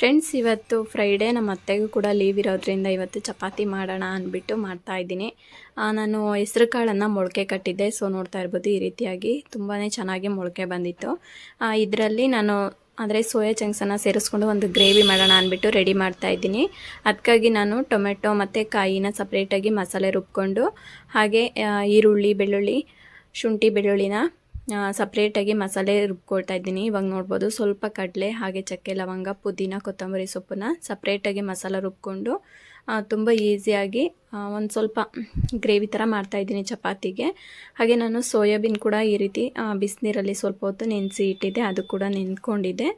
Friends ಇವತ್ತು Friday ನಮ್ಮ ಅತ್ತೆಗೂ ಕೂಡ ಲೀವ್ ಇರೋದ್ರಿಂದ ಇವತ್ತು ಚಪಾತಿ ಮಾಡೋಣ ಅಂದ್ಬಿಟ್ಟು ಮಾಡ್ತಾ ಇದ್ದೀನಿ. ನಾನು ಹೆಸ್ರು ಕಾಳನ್ನು ಮೊಳಕೆ ಕಟ್ಟಿದ್ದೆ ಸೊ ನೋಡ್ತಾ ಇರ್ಬೋದು ಈ ರೀತಿಯಾಗಿ ತುಂಬಾ ಚೆನ್ನಾಗಿ ಮೊಳಕೆ ಬಂದಿತ್ತು. ಇದರಲ್ಲಿ ನಾನು ಅಂದರೆ ಸೋಯಾ ಚಂಕ್ಸನ್ನು ಸೇರಿಸ್ಕೊಂಡು ಒಂದು ಗ್ರೇವಿ ಮಾಡೋಣ ಅಂದ್ಬಿಟ್ಟು ರೆಡಿ ಮಾಡ್ತಾ ಇದ್ದೀನಿ. ಅದಕ್ಕಾಗಿ ನಾನು ಟೊಮೆಟೊ ಮತ್ತು ಕಾಯಿನ ಸಪ್ರೇಟಾಗಿ ಮಸಾಲೆ ರುಬ್ಕೊಂಡು, ಹಾಗೆ ಈರುಳ್ಳಿ, ಬೆಳ್ಳುಳ್ಳಿ ಶುಂಠಿ, ಬೆಳ್ಳುಳ್ಳಿನ ಸಪ್ರೇಟಾಗಿ ಮಸಾಲೆ ರುಬ್ಕೊಳ್ತಾ ಇದ್ದೀನಿ. ಇವಾಗ ನೋಡ್ಬೋದು ಸ್ವಲ್ಪ ಕಡಲೆ, ಹಾಗೆ ಚಕ್ಕೆ, ಲವಂಗ, ಪುದೀನ, ಕೊತ್ತಂಬರಿ ಸೊಪ್ಪನ್ನ ಸಪ್ರೇಟಾಗಿ ಮಸಾಲ ರುಬ್ಕೊಂಡು ತುಂಬ ಈಸಿಯಾಗಿ ಒಂದು ಸ್ವಲ್ಪ ಗ್ರೇವಿ ಥರ ಮಾಡ್ತಾಯಿದ್ದೀನಿ ಚಪಾತಿಗೆ. ಹಾಗೆ ನಾನು ಸೋಯಾಬೀನ್ ಕೂಡ ಈ ರೀತಿ ಬಿಸಿನೀರಲ್ಲಿ ಸ್ವಲ್ಪ ಹೊತ್ತು ನೆನೆಸಿ ಇಟ್ಟಿದ್ದೆ. ಅದು ಕೂಡ ನೆನ್ಕೊಂಡಿದ್ದೆ.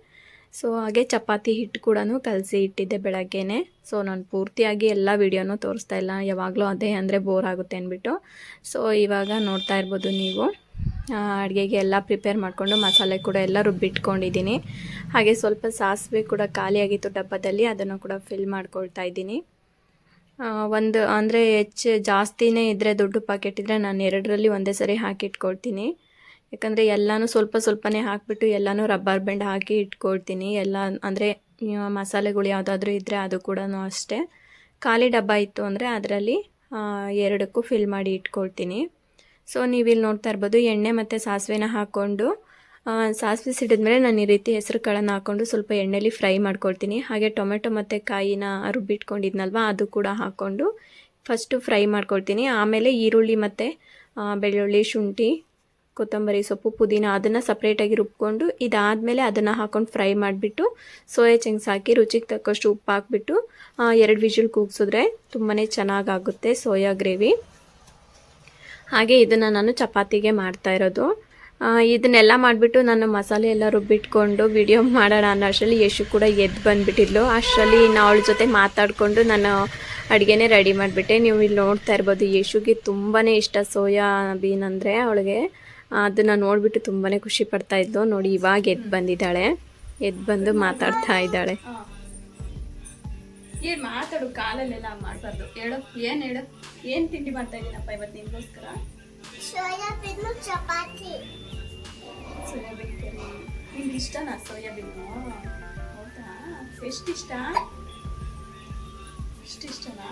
ಸೊ ಹಾಗೆ ಚಪಾತಿ ಹಿಟ್ಟು ಕೂಡ ಕಲಸಿ ಇಟ್ಟಿದ್ದೆ ಬೆಳಗ್ಗೆನೆ. ಸೊ ನಾನು ಪೂರ್ತಿಯಾಗಿ ಎಲ್ಲ ವೀಡಿಯೋನೂ ತೋರಿಸ್ತಾ ಇಲ್ಲ. ಯಾವಾಗಲೂ ಅದೇ ಅಂದರೆ ಬೋರ್ ಆಗುತ್ತೆ ಅಂದ್ಬಿಟ್ಟು. ಸೊ ಇವಾಗ ನೋಡ್ತಾ ಇರ್ಬೋದು ನೀವು. ಅಡುಗೆಗೆ ಎಲ್ಲ ಪ್ರಿಪೇರ್ ಮಾಡಿಕೊಂಡು ಮಸಾಲೆ ಕೂಡ ಎಲ್ಲ ರುಬ್ಬಿಟ್ಕೊಂಡಿದ್ದೀನಿ. ಹಾಗೆ ಸ್ವಲ್ಪ ಸಾಸಿವೆ ಕೂಡ ಖಾಲಿಯಾಗಿತ್ತು ಡಬ್ಬದಲ್ಲಿ, ಅದನ್ನು ಕೂಡ ಫಿಲ್ ಮಾಡ್ಕೊಳ್ತಾ ಇದ್ದೀನಿ. ಒಂದು ಅಂದರೆ ಹೆಚ್ಚು ಜಾಸ್ತಿನೇ ಇದ್ದರೆ ದೊಡ್ಡ ಪ್ಯಾಕೆಟ್ ಇದ್ದರೆ ನಾನು ಎರಡರಲ್ಲಿ ಒಂದೇ ಸರಿ ಹಾಕಿ ಇಟ್ಕೊಳ್ತೀನಿ ಯಾಕಂದರೆ ಎಲ್ಲನೂ ಸ್ವಲ್ಪ ಸ್ವಲ್ಪನೇ ಹಾಕಿಬಿಟ್ಟು ಎಲ್ಲನೂ ರಬ್ಬರ್ ಬ್ಯಾಂಡ್ ಹಾಕಿ ಇಟ್ಕೊಳ್ತೀನಿ ಎಲ್ಲ ಅಂದರೆ ಮಸಾಲೆಗಳು ಯಾವುದಾದ್ರೂ ಇದ್ದರೆ ಅದು ಕೂಡ ಅಷ್ಟೇ. ಖಾಲಿ ಡಬ್ಬ ಇತ್ತು ಅಂದರೆ ಅದರಲ್ಲಿ ಎರಡಕ್ಕೂ ಫಿಲ್ ಮಾಡಿ ಇಟ್ಕೊಳ್ತೀನಿ ಸೊ ನೀವಿಲ್ಲಿ ನೋಡ್ತಾ ಇರ್ಬೋದು, ಎಣ್ಣೆ ಮತ್ತು ಸಾಸಿವೆನ ಹಾಕ್ಕೊಂಡು ಸಾಸಿವೆ ಸಿಡಿದ್ಮೇಲೆ ನಾನು ಈ ರೀತಿ ಹೆಸರು ಕಾಳನ್ನು ಹಾಕ್ಕೊಂಡು ಸ್ವಲ್ಪ ಎಣ್ಣೆಲಿ ಫ್ರೈ ಮಾಡ್ಕೊಳ್ತೀನಿ ಹಾಗೆ ಟೊಮೆಟೊ ಮತ್ತು ಕಾಯಿನ ರುಬ್ಬಿಟ್ಕೊಂಡಿದ್ನಲ್ವ, ಅದು ಕೂಡ ಹಾಕ್ಕೊಂಡು ಫಸ್ಟು ಫ್ರೈ ಮಾಡ್ಕೊಳ್ತೀನಿ ಆಮೇಲೆ ಈರುಳ್ಳಿ ಮತ್ತು ಬೆಳ್ಳುಳ್ಳಿ, ಶುಂಠಿ ಕೊತ್ತಂಬರಿ ಸೊಪ್ಪು, ಪುದೀನ ಅದನ್ನು ಸಪ್ರೇಟಾಗಿ ರುಬ್ಕೊಂಡು ಇದಾದಮೇಲೆ ಅದನ್ನು ಹಾಕೊಂಡು ಫ್ರೈ ಮಾಡಿಬಿಟ್ಟು ಸೋಯಾ ಚಂಕ್ಸ್ ಹಾಕಿ ರುಚಿಗೆ ತಕ್ಕಷ್ಟು ಉಪ್ಪು ಹಾಕ್ಬಿಟ್ಟು ಎರಡು ವಿಷಲ್ ಕೂಗ್ಸಿದ್ರೆ ತುಂಬಾ ಚೆನ್ನಾಗಾಗುತ್ತೆ ಸೋಯಾ ಗ್ರೇವಿ. ಹಾಗೆ ಇದನ್ನು ನಾನು ಚಪಾತಿಗೆ ಮಾಡ್ತಾ ಇರೋದು. ಇದನ್ನೆಲ್ಲ ಮಾಡಿಬಿಟ್ಟು ನಾನು ಮಸಾಲೆ ಎಲ್ಲ ರುಬ್ಬಿಟ್ಕೊಂಡು ವಿಡಿಯೋ ಮಾಡೋಣ ಅನ್ನೋ ಅಷ್ಟರಲ್ಲಿ ಯಶು ಕೂಡ ಎದ್ದು ಬಂದುಬಿಟ್ಟಿದ್ಲು. ಅಷ್ಟರಲ್ಲಿ ನಾ ಅವಳ ಜೊತೆ ಮಾತಾಡಿಕೊಂಡು ನಾನು ಅಡುಗೆನೇ ರೆಡಿ ಮಾಡಿಬಿಟ್ಟೆ. ನೀವು ಇಲ್ಲಿ ನೋಡ್ತಾ ಇರ್ಬೋದು, ಯಶುಗೆ ತುಂಬಾ ಇಷ್ಟ ಸೋಯಾ ಬೀನ್ ಅಂದರೆ ಅವಳಿಗೆ. ಅದನ್ನು ನೋಡಿಬಿಟ್ಟು ತುಂಬಾ ಖುಷಿ ಪಡ್ತಾ ಇದ್ಲು. ನೋಡಿ ಇವಾಗ ಎದ್ದು ಬಂದಿದ್ದಾಳೆ. ಎದ್ದು ಬಂದು ಮಾತಾಡ್ತಾ ಇದ್ದಾಳೆ. ಏನು ಮಾತಾಡು ಕಾಲಲ್ಲೆಲ್ಲ ಮಾಡಬಾರ್ದು. ಹೇಳು ಏನು ಹೇಳು? ಏನು ತಿಂಡಿ ಮಾಡ್ತಾ ಇದ್ದೀನಪ್ಪ ಇವತ್ತು ನಿಮಗೋಸ್ಕರ ಸೋಯಾಬೀನ್ ಚಪಾತಿ. ಸೋಯಾಬೀನ್ ಕರಿ. ನಿಂಗೆ ಇಷ್ಟನಾ ಸೋಯಾಬೀನು? ಹೌದಾ? ಎಷ್ಟು ಇಷ್ಟ? ಇಷ್ಟ ಇಷ್ಟನಾ?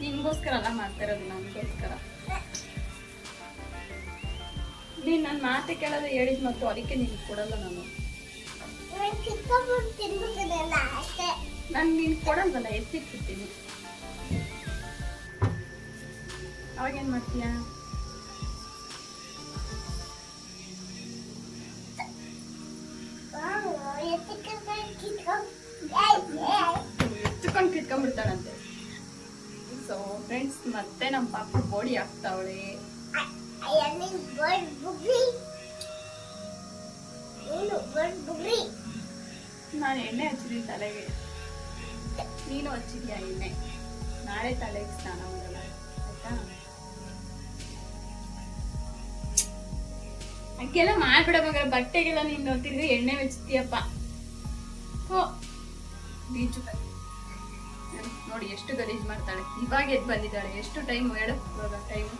ನಿಮಗೋಸ್ಕರ ಅಲ್ಲ ಮಾಡ್ತಾ ಇರೋದು ನನಗೋಸ್ಕರ. ನೀನ್ ನನ್ನ ಮಾತೆ ಕೇಳೋದು ಹೇಳಿದ್ ಮತ್ತು ಅದಕ್ಕೆ ನಿನ್ಗೆ ಕೊಡಲ್ಲ ನಾನು. ನಾನು ನೀನು ಕೊಡಲ್ವಲ್ಲ ಎತ್ತಿಟ್ಬಿಡ್ತೀನಿ. ಅವಾಗೇನು ಮಾಡ್ತೀಯಾ? ಎತ್ಕೊಂಡು ಕಿತ್ಕೊಂಡ್ಬಿಡ್ತಾಳಂತೆ ಸೊ ಫ್ರೆಂಡ್ಸ್ ಮತ್ತೆ ನಮ್ಮ ಪಾಪ ಬೋಡಿ ಆಗ್ತಾವಳೆ ನಾನು ಎಣ್ಣೆ ಹಚ್ಚಿದೀನಿ ತಲೆಗೆ. ನೀನು ಹಚ್ಚಿದ್ಯಾ ಎಣ್ಣೆ? ನಾಳೆ ತಲೆಗೆ ಸ್ನಾನ ಮಾಡಲ್ಲ ಆಯ್ತಾ? ಅಕ್ಕೆಲ್ಲ ಮಾಡ್ಬಿಡ ಮಗ ಬಟ್ಟೆಗೆಲ್ಲ ನೀನು ತಿರ್ಗಿ ಎಣ್ಣೆ ಹಚ್ತೀಯಪ್ಪ. ಹೋ ಬೀಚು ನೋಡಿ ಎಷ್ಟು ಗಲೀಜ್ ಮಾಡ್ತಾಳೆ. ಇವಾಗ ಎದ್ದು ಬಂದಿದ್ದಾಳೆ. ಎಷ್ಟು ಟೈಮ್ ಹೇಳು ಟೈಮ್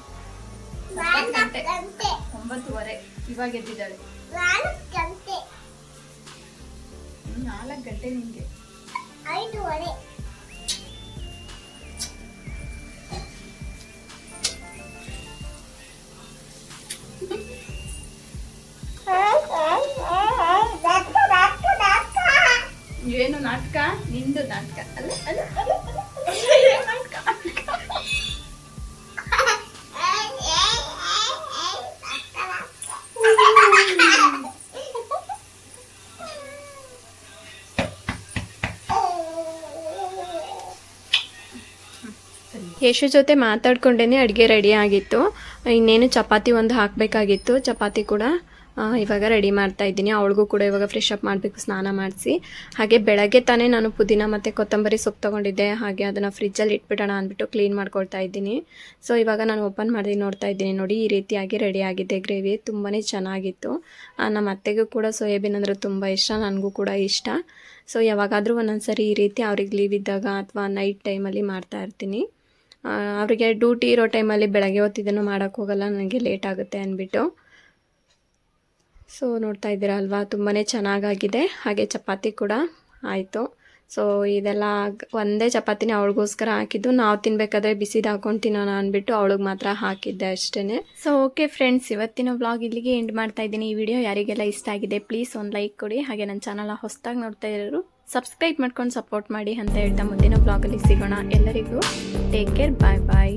ಒಂಬತ್ತುವರೆ. ಇವಾಗ ಎದ್ದಿದ್ದಾಳೆ. ನಾಲ್ಕು ಗಂಟೆ ನಿಂಗೆ. ಐದೂವರೆ. ಏನು ನಾಟಕ? ನಿಂದು ನಾಟಕ. ಅಲ್ಲ ಅಲ್ಲ ಅಲ್ಲ, ಯಶು ಜೊತೆ ಮಾತಾಡ್ಕೊಂಡೇ ಅಡುಗೆ ರೆಡಿ ಆಗಿತ್ತು. ಇನ್ನೇನು ಚಪಾತಿ ಒಂದು ಹಾಕಬೇಕಾಗಿತ್ತು. ಚಪಾತಿ ಕೂಡ ಇವಾಗ ರೆಡಿ ಮಾಡ್ತಾ ಇದ್ದೀನಿ. ಅವಳಿಗೂ ಕೂಡ ಇವಾಗ ಫ್ರೆಶ್ ಅಪ್ ಮಾಡಬೇಕು, ಸ್ನಾನ ಮಾಡಿಸಿ. ಹಾಗೆ ಬೆಳಗ್ಗೆ ತಾನೇ ನಾನು ಪುದೀನ ಮತ್ತು ಕೊತ್ತಂಬರಿ ಸೊಪ್ಪು ತೊಗೊಂಡಿದ್ದೆ. ಹಾಗೆ ಅದನ್ನು ಫ್ರಿಜ್ಜಲ್ಲಿ ಇಟ್ಬಿಡೋಣ ಅಂದ್ಬಿಟ್ಟು ಕ್ಲೀನ್ ಮಾಡ್ಕೊಳ್ತಾ ಇದ್ದೀನಿ. ಸೊ ಇವಾಗ ನಾನು ಓಪನ್ ಮಾಡಿ ನೋಡ್ತಾ ಇದ್ದೀನಿ. ನೋಡಿ, ಈ ರೀತಿಯಾಗಿ ರೆಡಿ ಆಗಿದೆ ಗ್ರೇವಿ. ತುಂಬಾ ಚೆನ್ನಾಗಿತ್ತು. ನಮ್ಮ ಅತ್ತೆಗೂ ಕೂಡ ಸೋಯಾಬೀನ್ ಅಂದರೆ ತುಂಬ ಇಷ್ಟ. ನನಗೂ ಕೂಡ ಇಷ್ಟ. ಸೊ ಯಾವಾಗಾದರೂ ಒಂದೊಂದು ಸರಿ ಈ ರೀತಿ ಅವ್ರಿಗೆ ಲೀವ್ ಇದ್ದಾಗ ಅಥವಾ ನೈಟ್ ಟೈಮಲ್ಲಿ ಮಾಡ್ತಾ ಇರ್ತೀನಿ. ಅವರಿಗೆ ಡ್ಯೂಟಿ ಇರೋ ಟೈಮಲ್ಲಿ ಬೆಳಗ್ಗೆ ಹೊತ್ತು ಇದನ್ನು ಮಾಡೋಕ್ಕೆ ಹೋಗಲ್ಲ ನನಗೆ ಲೇಟ್ ಆಗುತ್ತೆ ಅಂದ್ಬಿಟ್ಟು. ಸೊ ನೋಡ್ತಾ ಇದ್ದೀರಾ ಅಲ್ವಾ? ತುಂಬಾ ಚೆನ್ನಾಗಾಗಿದೆ. ಹಾಗೆ ಚಪಾತಿ ಕೂಡ ಆಯಿತು. ಸೊ ಇದೆಲ್ಲ ಒಂದೇ ಚಪಾತಿನೇ ಅವಳಿಗೋಸ್ಕರ ಹಾಕಿದ್ದು. ನಾವು ತಿನ್ಬೇಕಾದ್ರೆ ಬಿಸಿದು ಹಾಕೊಂಡು ತಿನ್ನೋಣ ಅಂದ್ಬಿಟ್ಟು ಅವಳಿಗೆ ಮಾತ್ರ ಹಾಕಿದ್ದೆ ಅಷ್ಟೇ ಸೊ ಓಕೆ ಫ್ರೆಂಡ್ಸ್ ಇವತ್ತಿನ ವ್ಲಾಗ್ ಇಲ್ಲಿಗೆ ಎಂಡ್ ಮಾಡ್ತಾ ಇದ್ದೀನಿ. ಈ ವಿಡಿಯೋ ಯಾರಿಗೆಲ್ಲ ಇಷ್ಟ ಆಗಿದೆ ಪ್ಲೀಸ್ ಒಂದು ಲೈಕ್ ಕೊಡಿ. ಹಾಗೆ ನನ್ನ ಚಾನಲ್ ಹೊಸದಾಗಿ ನೋಡ್ತಾ ಇರೋರು ಸಬ್ಸ್ಕ್ರೈಬ್ ಮಾಡ್ಕೊಂಡು ಸಪೋರ್ಟ್ ಮಾಡಿ ಅಂತ ಹೇಳ್ತಾ ಮುಂದಿನ ಬ್ಲಾಗಲ್ಲಿ ಸಿಗೋಣ. ಎಲ್ಲರಿಗೂ ಟೇಕ್ ಕೇರ್ ಬಾಯ್ ಬಾಯ್